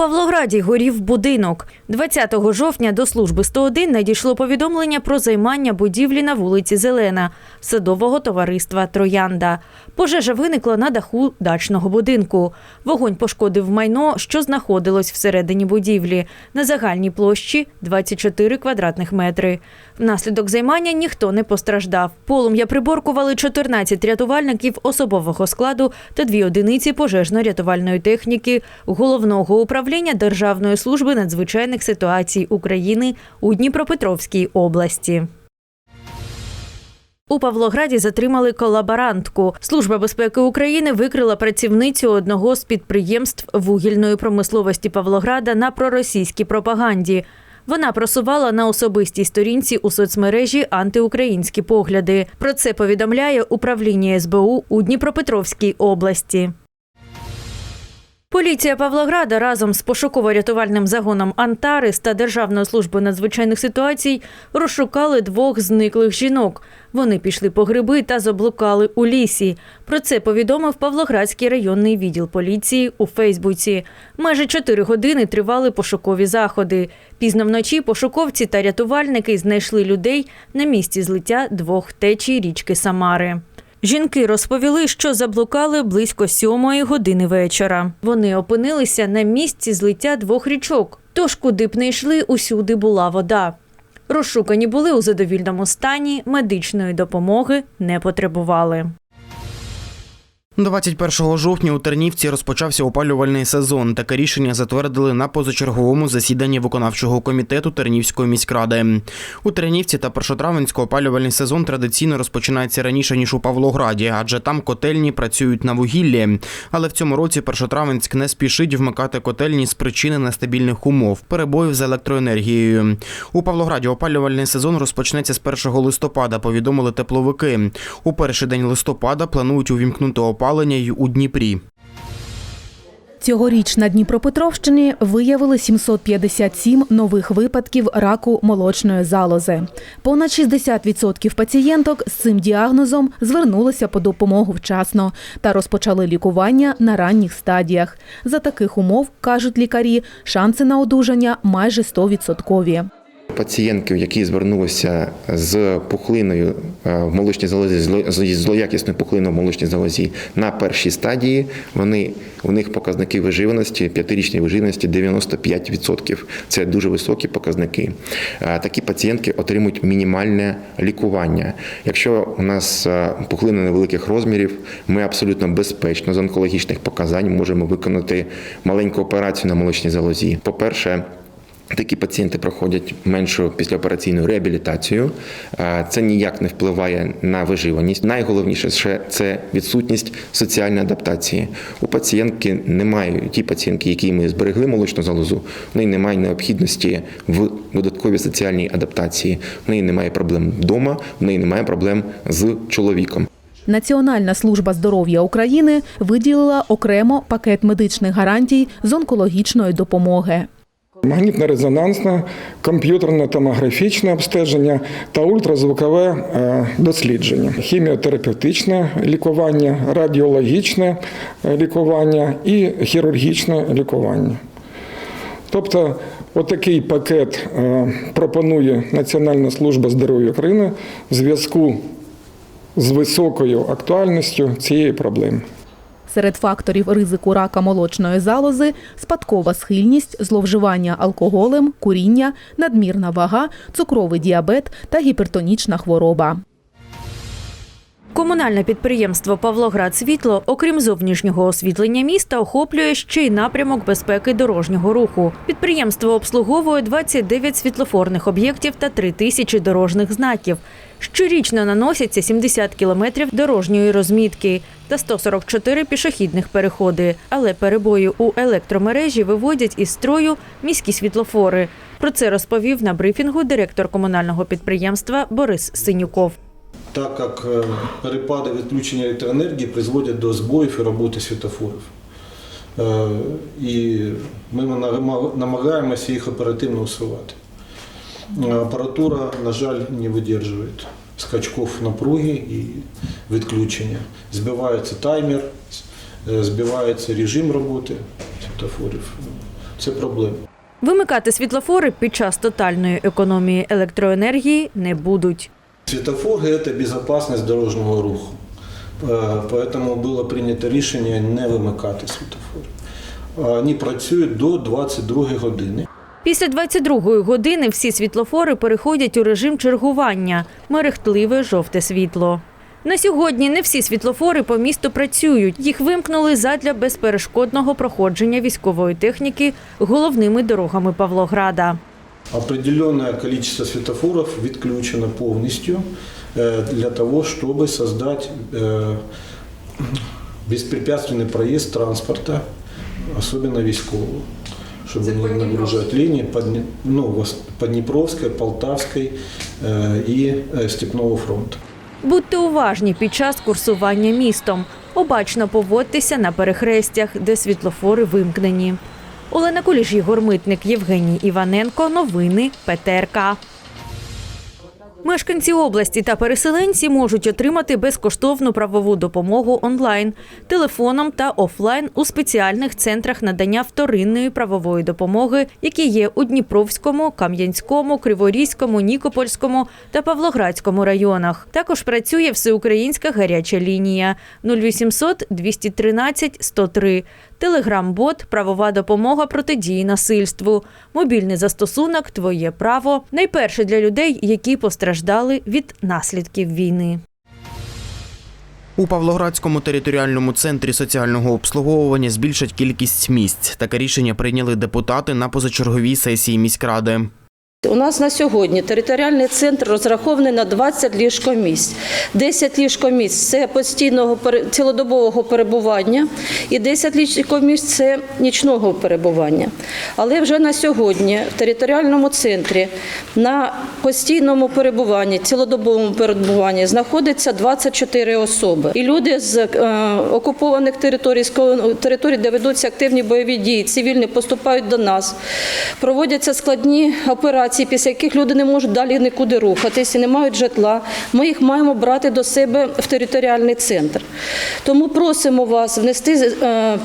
Павлограді горів будинок. 20 жовтня до служби 101 надійшло повідомлення про займання будівлі на вулиці Зелена садового товариства Троянда. Пожежа виникла на даху дачного будинку. Вогонь пошкодив майно, що знаходилось всередині будівлі на загальній площі 24 квадратних метри. Внаслідок займання ніхто не постраждав. Полум'я приборкували 14 рятувальників особового складу та дві одиниці пожежно-рятувальної техніки головного управління Державної служби надзвичайних ситуацій України у Дніпропетровській області. У Павлограді затримали колаборантку. Служба безпеки України викрила працівницю одного з підприємств вугільної промисловості Павлограда на проросійській пропаганді. Вона просувала на особистій сторінці у соцмережі антиукраїнські погляди. Про це повідомляє управління СБУ у Дніпропетровській області. Поліція Павлограда разом з пошуково-рятувальним загоном Антарис та Державною службою надзвичайних ситуацій розшукали двох зниклих жінок. Вони пішли по гриби та заблукали у лісі. Про це повідомив Павлоградський районний відділ поліції у Фейсбуці. Майже чотири години тривали пошукові заходи. Пізно вночі пошуковці та рятувальники знайшли людей на місці злиття двох течій річки Самари. Жінки розповіли, що заблукали близько сьомої години вечора. Вони опинилися на місці злиття двох річок. Тож, куди б не йшли, усюди була вода. Розшукані були у задовільному стані, медичної допомоги не потребували. 21 жовтня у Тернівці розпочався опалювальний сезон. Таке рішення затвердили на позачерговому засіданні виконавчого комітету Тернівської міськради. У Тернівці та Першотравенську опалювальний сезон традиційно розпочинається раніше ніж у Павлограді, адже там котельні працюють на вугіллі. Але в цьому році Першотравенськ не спішить вмикати котельні з причини нестабільних умов перебоїв з електроенергією. У Павлограді опалювальний сезон розпочнеться з 1 листопада. Повідомили тепловики. У перший день листопада планують увімкнути опалення й у Дніпрі. Цьогоріч на Дніпропетровщині виявили 757 нових випадків раку молочної залози. Понад 60% пацієнток з цим діагнозом звернулися по допомогу вчасно та розпочали лікування на ранніх стадіях. За таких умов, кажуть лікарі, шанси на одужання майже 100%. Пацієнтів, які звернулися з пухлиною е, в молочній залозі, зі злоякісною пухлиною в молочній залозі на першій стадії, вони, у них показники виживаності, п'ятирічної виживаності 95%. Це дуже високі показники. Е, Такі пацієнтки отримують мінімальне лікування. Якщо у нас е, пухлина невеликих розмірів, ми абсолютно безпечно з онкологічних показань можемо виконати маленьку операцію на молочній залозі. По-перше, Такі пацієнти проходять меншу післяопераційну реабілітацію. Е, Це ніяк не впливає на виживаність. Найголовніше ще це відсутність соціальної адаптації. У пацієнтки немає ті пацієнтки, які ми зберегли молочну залозу, в неї немає необхідності в додатковій соціальній адаптації. В неї немає проблем вдома, в неї немає проблем з чоловіком. Національна служба здоров'я України виділила окремо пакет медичних гарантій з онкологічної допомоги. Магнітно-резонансне, комп'ютерно-томографічне обстеження та ультразвукове е, дослідження, хіміотерапевтичне лікування, радіологічне е, лікування і хірургічне лікування. Тобто, отакий пакет е, пропонує Національна служба здоров'я України в зв'язку з високою актуальністю цієї проблеми. Серед факторів ризику рака молочної залози спадкова схильність, зловживання алкоголем, куріння, надмірна вага, цукровий діабет та гіпертонічна хвороба. Комунальне підприємство Павлоград Світло, окрім зовнішнього освітлення міста, охоплює ще й напрямок безпеки дорожнього руху. Підприємство обслуговує 29 світлофорних об'єктів та 3 тисячі дорожніх знаків. Щорічно наносяться 70 кілометрів дорожньої розмітки та 144 пішохідних переходи. Але перебої у електромережі виводять із строю міські світлофори. Про це розповів на брифінгу директор комунального підприємства Борис Синюков. так как э, перепады відключення електроенергії призводять до збоїв і роботи світофорів. Е, І ми намагаємося їх оперативно усувати. Е, Апаратура, на жаль, не видержує скачков напруги і відключення. Збивається таймер, е, збивається режим роботи світофорів. Це проблема. Вимикати світлофори під час тотальної економії електроенергії не будуть. Светофоры – это безопасность дорожнього руху. Е, Поэтому було прийнято рішення не вимикати світофори. Вони працюють до 22 години. Після 22-ї години всі світлофори переходять у режим чергування мерехтливе жовте світло. На сьогодні не всі світлофори по місту працюють. Їх вимкнули задля безперешкодного проходження військової техніки головними дорогами Павлограда. Определенное количество светофоров відключено повністю е, для того, чтобы создать е, беспрепятственный проезд транспорта, особенно військового, чтобы не нагружать линии по, Дне- ну, вос- по Днепровской, Полтавской е, и е, Степного фронта. Будьте уважні під час курсування містом. Обачно поводьтеся на перехрестях, де світлофори вимкнені. Олена Куліш, Єгор Митник, Євгеній Іваненко. Новини ПТРК. Мешканці області та переселенці можуть отримати безкоштовну правову допомогу онлайн, телефоном та офлайн у спеціальних центрах надання вторинної правової допомоги, які є у Дніпровському, Кам'янському, Криворізькому, Нікопольському та Павлоградському районах. Також працює всеукраїнська гаряча лінія 0800 213 103, телеграм-бот, правова допомога протидії насильству, мобільний застосунок Твоє право найперше для людей, які постраждали від наслідків війни. У Павлоградському територіальному центрі соціального обслуговування збільшать кількість місць. Таке рішення прийняли депутати на позачерговій сесії міськради. У нас на сьогодні територіальний центр розрахований на 20 ліжкомісць. 10 ліжкомісць – це постійного цілодобового перебування і 10 ліжкомісць – це нічного перебування. Але вже на сьогодні в територіальному центрі на постійному перебуванні, цілодобовому перебуванні знаходиться 24 особи. І люди з е, окупованих територій, з територій, де ведуться активні бойові дії, цивільні поступають до нас. Проводяться складні операції, після яких люди не можуть далі нікуди рухатись і не мають житла. Ми їх маємо брати до себе в територіальний центр. Тому просимо вас внести е,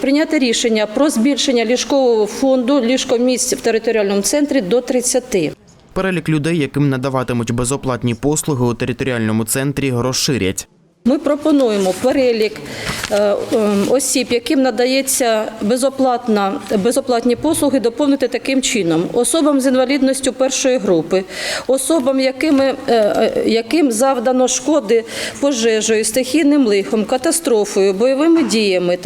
прийняти рішення про збільшення ліжкового фонду ліжкомісць в територіальному центрі до 30. Перелік людей, яким надаватимуть безоплатні послуги у територіальному центрі, розширять. Ми пропонуємо перелік е, е, осіб, яким надається безоплатна, безоплатні послуги, доповнити таким чином: особам з інвалідністю першої групи, особам, якими, е, е, яким завдано шкоди пожежею, стихійним лихом, катастрофою, бойовими діями,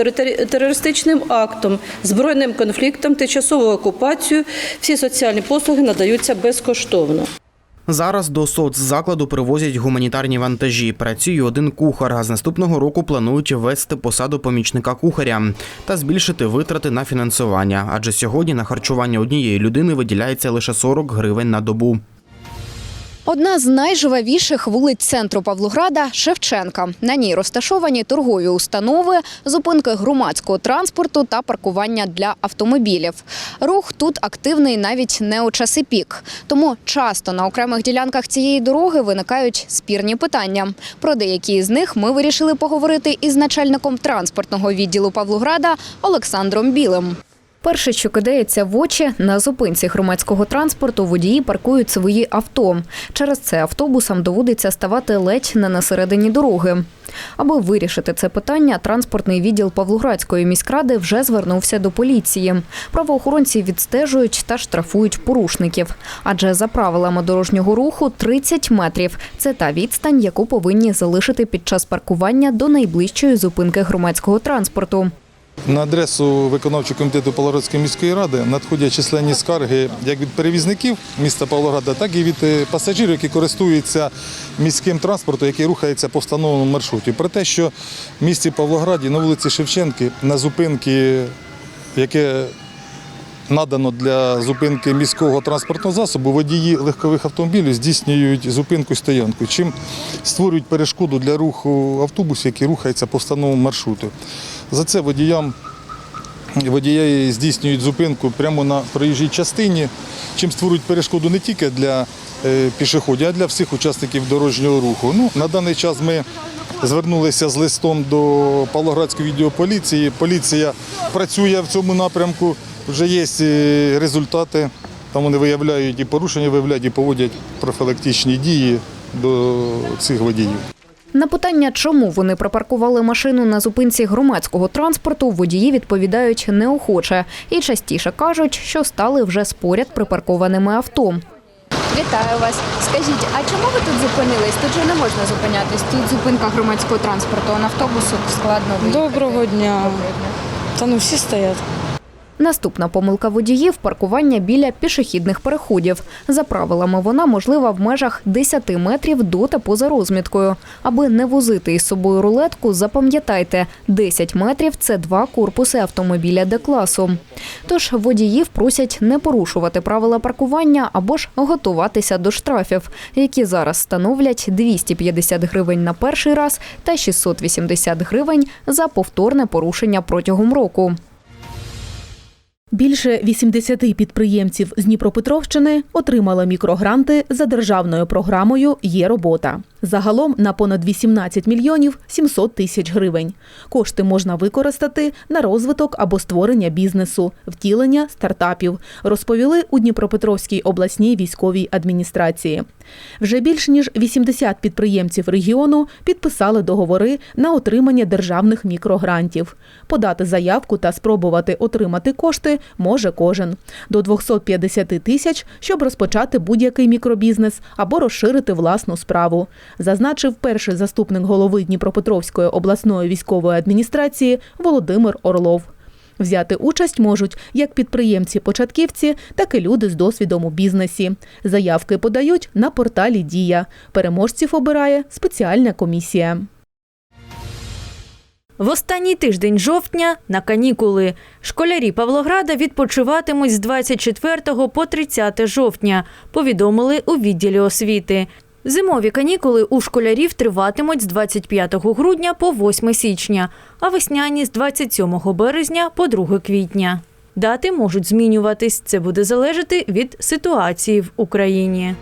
терористичним актом, збройним конфліктом, тимчасовою окупацією, всі соціальні послуги надаються безкоштовно. Зараз до соцзакладу привозять гуманітарні вантажі. Працює один кухар, а з наступного року планують ввести посаду помічника кухаря та збільшити витрати на фінансування. Адже сьогодні на харчування однієї людини виділяється лише 40 гривень на добу. Одна з найживавіших вулиць центру Павлограда Шевченка. На ній розташовані торгові установи, зупинки громадського транспорту та паркування для автомобілів. Рух тут активний навіть не у часи пік. Тому часто на окремих ділянках цієї дороги виникають спірні питання. Про деякі з них ми вирішили поговорити із начальником транспортного відділу Павлограда Олександром Білим. Перше, що кидається в очі, на зупинці громадського транспорту водії паркують свої авто. Через це автобусам доводиться ставати ледь не на середині дороги. Аби вирішити це питання, транспортний відділ Павлоградської міськради вже звернувся до поліції. Правоохоронці відстежують та штрафують порушників. Адже за правилами дорожнього руху 30 метрів це та відстань, яку повинні залишити під час паркування до найближчої зупинки громадського транспорту. На адресу виконавчого комітету Павлоградської міської ради надходять численні скарги як від перевізників міста Павлограда, так і від е, пасажирів, які користуються міським транспортом, який рухається по встановленому маршруті. Про те, що в місті Павлограді на вулиці Шевченки на зупинки, яке надано для зупинки міського транспортного засобу, водії легкових автомобілів здійснюють зупинку стоянку, чим створюють перешкоду для руху автобусів, які рухаються по встановленому маршруту. За це водіям водії здійснюють зупинку прямо на проїжджій частині, чим створюють перешкоду не тільки для е, пішоходів, а для всіх учасників дорожнього руху. Ну, на даний час ми звернулися з листом до Павлоградського відділу поліції. Поліція працює в цьому напрямку. Вже є е, результати, там вони виявляють і порушення, виявляють і поводять профілактичні дії до цих водіїв. На питання, чому вони припаркували машину на зупинці громадського транспорту, водії відповідають неохоче і частіше кажуть, що стали вже з поряд припаркованими авто. Вітаю вас. Скажіть, а чому ви тут зупинились? Тут же не можна зупинятись. Тут зупинка громадського транспорту, на автобусу складно виїхати. Доброго дня. Та ну всі стоять. Наступна помилка водіїв паркування біля пішохідних переходів. За правилами, вона можлива в межах 10 метрів до та поза розміткою. Аби не возити із собою рулетку, запам'ятайте, 10 метрів це два корпуси автомобіля Д-класу. Тож водіїв просять не порушувати правила паркування або ж готуватися до штрафів, які зараз становлять 250 гривень на перший раз та 680 гривень за повторне порушення протягом року. Більше 80 підприємців з Дніпропетровщини отримали мікрогранти за державною програмою Є робота. Загалом на понад 18 мільйонів 700 тисяч гривень. Кошти можна використати на розвиток або створення бізнесу, втілення стартапів, розповіли у Дніпропетровській обласній військовій адміністрації. Вже більш ніж 80 підприємців регіону підписали договори на отримання державних мікрогрантів. Подати заявку та спробувати отримати кошти може кожен до 250 тисяч, щоб розпочати будь-який мікробізнес або розширити власну справу, зазначив перший заступник голови Дніпропетровської обласної військової адміністрації Володимир Орлов. Взяти участь можуть як підприємці-початківці, так і люди з досвідом у бізнесі. Заявки подають на порталі Дія. Переможців обирає спеціальна комісія. В останній тиждень жовтня на канікули. Школярі Павлограда відпочиватимуть з 24 по 30 жовтня, повідомили у відділі освіти. Зимові канікули у школярів триватимуть з 25 грудня по 8 січня, а весняні з 27 березня по 2 квітня. Дати можуть змінюватись. Це буде залежати від ситуації в Україні.